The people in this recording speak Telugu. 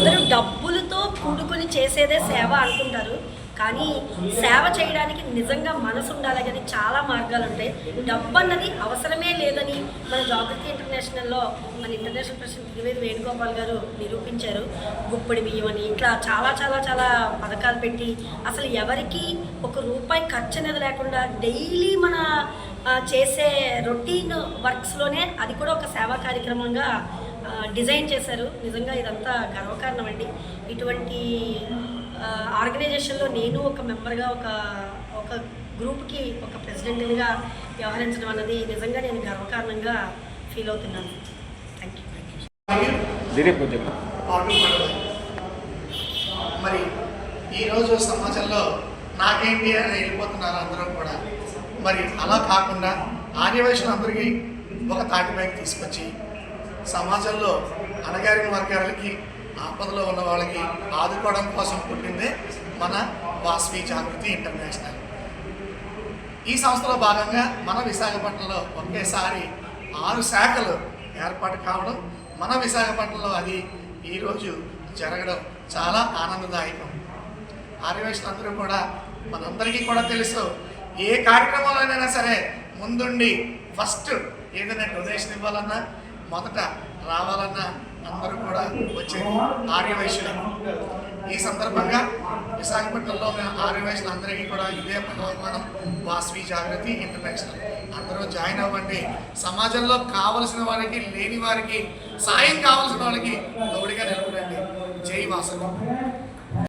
అందరూ డబ్బులతో కూడుకొని చేసేదే సేవ అనుకుంటారు. కానీ సేవ చేయడానికి నిజంగా మనసు ఉండాలి కానీ చాలా మార్గాలు ఉంటాయి. డబ్బు అన్నది అవసరమే లేదని మన జాగ్రత్త ఇంటర్నేషనల్లో మన ఇంటర్నేషనల్ ప్రెసిడెంట్ త్రివేది వేణుగోపాల్ గారు నిరూపించారు. గుప్పడి బియ్యం అని ఇట్లా చాలా చాలా చాలా పథకాలు పెట్టి అసలు ఎవరికి ఒక రూపాయి ఖర్చు అనేది లేకుండా డైలీ మన చేసే రొటీన్ వర్క్స్లోనే అది కూడా ఒక సేవా కార్యక్రమంగా డిజైన్ చేశారు. నిజంగా ఇదంతా గర్వకారణం అండి ఇటువంటి ఆర్గనైజేషన్లో నేను ఒక మెంబర్గా ఒక ఒక గ్రూప్కి ఒక ప్రెసిడెంట్గా వ్యవహరించడం అన్నది నిజంగా నేను గర్వకారణంగా ఫీల్ అవుతున్నాను. థ్యాంక్ యూ మరి ఈరోజు సమాజంలో నాకేంటి అని వెళ్ళిపోతున్నారు అందరూ కూడా. మరి అలా కాకుండా ఆర్యవైశ్యులందరికీ ఒక తాటిపైకి తీసుకొచ్చి సమాజంలో అణగారిన వర్గాలకి ఆపదలో ఉన్న వాళ్ళకి ఆదుకోవడం కోసం పుట్టిందే మన వాస్వి జాగృతి ఇంటర్నేషనల్. ఈ సంస్థలో భాగంగా మన విశాఖపట్నంలో ఒకేసారి ఆరు శాఖలు ఏర్పాటు కావడం మన విశాఖపట్నంలో అది ఈరోజు జరగడం చాలా ఆనందదాయకం. ఆర్యవేశులందరూ కూడా మనందరికీ కూడా తెలుసు ఏ కార్యక్రమంలోనైనా సరే ముందుండి ఫస్ట్ ఏదైనా డొనేషన్ ఇవ్వాలన్నా మొదట రావాలన్న అందరూ కూడా వచ్చేది ఆర్యవైశ్యులు. ఈ సందర్భంగా విశాఖపట్నంలో ఉన్న ఆర్యవైశ్యులందరికీ కూడా ఇదే ఆహ్వానం వాస్వి జాగృతి ఇంటర్నేషనల్. అందరూ జాయిన్ అవ్వండి. సమాజంలో కావలసిన వారికి లేని వారికి సాయం కావలసిన వాళ్ళకి తోడుగా నిలబడండి. జై వాసవి